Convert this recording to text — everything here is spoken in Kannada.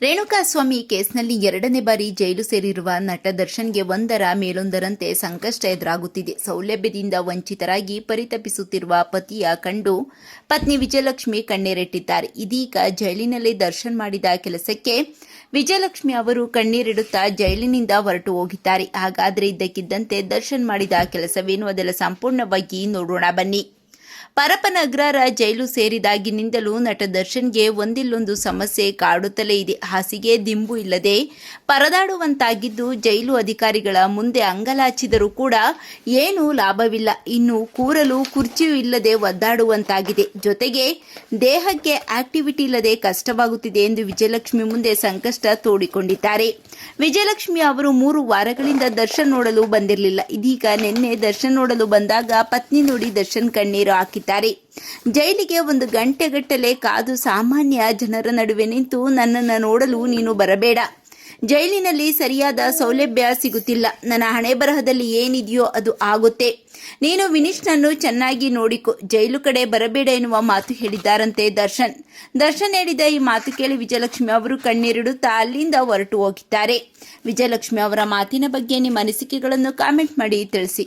ರೇಣುಕಾಸ್ವಾಮಿ ಕೇಸ್ನಲ್ಲಿ ಎರಡನೇ ಬಾರಿ ಜೈಲು ಸೇರಿರುವ ನಟ ದರ್ಶನ್ಗೆ ಒಂದರ ಮೇಲೊಂದರಂತೆ ಸಂಕಷ್ಟ ಎದುರಾಗುತ್ತಿದೆ. ಸೌಲಭ್ಯದಿಂದ ವಂಚಿತರಾಗಿ ಪರಿತಪಿಸುತ್ತಿರುವ ಪತಿಯ ಕಂಡು ಪತ್ನಿ ವಿಜಯಲಕ್ಷ್ಮಿ ಕಣ್ಣೀರಿಟ್ಟಿದ್ದಾರೆ. ಇದೀಗ ಜೈಲಿನಲ್ಲಿ ದರ್ಶನ್ ಮಾಡಿದ ಕೆಲಸಕ್ಕೆ ವಿಜಯಲಕ್ಷ್ಮಿ ಅವರು ಕಣ್ಣೀರಿಡುತ್ತಾ ಜೈಲಿನಿಂದ ಹೊರಟು ಹೋಗಿದ್ದಾರೆ. ಹಾಗಾದರೆ ಇದ್ದಕ್ಕಿದ್ದಂತೆ ದರ್ಶನ್ ಮಾಡಿದ ಕೆಲಸವೇನು? ಅದೆಲ್ಲ ಸಂಪೂರ್ಣವಾಗಿ ನೋಡೋಣ ಬನ್ನಿ. ಪರಪನಗರ ಜೈಲು ಸೇರಿದಾಗಿನಿಂದಲೂ ನಟ ದರ್ಶನ್ಗೆ ಒಂದಿಲ್ಲೊಂದು ಸಮಸ್ಯೆ ಕಾಡುತ್ತಲೇ ಇದೆ. ಹಾಸಿಗೆ ದಿಂಬು ಇಲ್ಲದೆ ಪರದಾಡುವಂತಾಗಿದ್ದು ಜೈಲು ಅಧಿಕಾರಿಗಳ ಮುಂದೆ ಅಂಗಲಾಚಿದರೂ ಕೂಡ ಏನೂ ಲಾಭವಿಲ್ಲ. ಇನ್ನು ಕೂರಲು ಕುರ್ಚಿಯೂ ಇಲ್ಲದೆ ಒದ್ದಾಡುವಂತಾಗಿದೆ. ಜೊತೆಗೆ ದೇಹಕ್ಕೆ ಆಕ್ಟಿವಿಟಿ ಇಲ್ಲದೆ ಕಷ್ಟವಾಗುತ್ತಿದೆ ಎಂದು ವಿಜಯಲಕ್ಷ್ಮಿ ಮುಂದೆ ಸಂಕಷ್ಟ ತೋಡಿಕೊಂಡಿದ್ದಾರೆ. ವಿಜಯಲಕ್ಷ್ಮಿ ಅವರು ಮೂರು ವಾರಗಳಿಂದ ದರ್ಶನ್ ನೋಡಲು ಬಂದಿರಲಿಲ್ಲ. ಇದೀಗ ನಿನ್ನೆ ದರ್ಶನ್ ನೋಡಲು ಬಂದಾಗ ಪತ್ನಿ ನೋಡಿ ದರ್ಶನ್ ಕಣ್ಣೀರು ಹಾಕಿದ್ದಾರೆ. ಜೈಲಿಗೆ ಒಂದು ಗಂಟೆಗಟ್ಟಲೆ ಕಾದು ಸಾಮಾನ್ಯ ಜನರ ನಡುವೆ ನಿಂತು ನನ್ನನ್ನು ನೋಡಲು ನೀನು ಬರಬೇಡ. ಜೈಲಿನಲ್ಲಿ ಸರಿಯಾದ ಸೌಲಭ್ಯ ಸಿಗುತ್ತಿಲ್ಲ. ನನ್ನ ಹಣೆ ಬರಹದಲ್ಲಿ ಏನಿದೆಯೋ ಅದು ಆಗುತ್ತೆ. ನೀನು ವಿನಿಶ್ನನ್ನು ಚೆನ್ನಾಗಿ ನೋಡಿಕೊ. ಜೈಲು ಕಡೆ ಬರಬೇಡ ಎನ್ನುವ ಮಾತು ಹೇಳಿದ್ದಾರಂತೆ ದರ್ಶನ್. ದರ್ಶನ್ ಹೇಳಿದ ಈ ಮಾತು ಕೇಳಿ ವಿಜಯಲಕ್ಷ್ಮಿ ಅವರು ಕಣ್ಣೀರಿಡುತ್ತಾ ಅಲ್ಲಿಂದ ಹೊರಟು ಹೋಗಿದ್ದಾರೆ. ವಿಜಯಲಕ್ಷ್ಮಿ ಅವರ ಮಾತಿನ ಬಗ್ಗೆ ನಿಮ್ಮ ಅನಿಸಿಕೆಗಳನ್ನು ಕಾಮೆಂಟ್ ಮಾಡಿ ತಿಳಿಸಿ.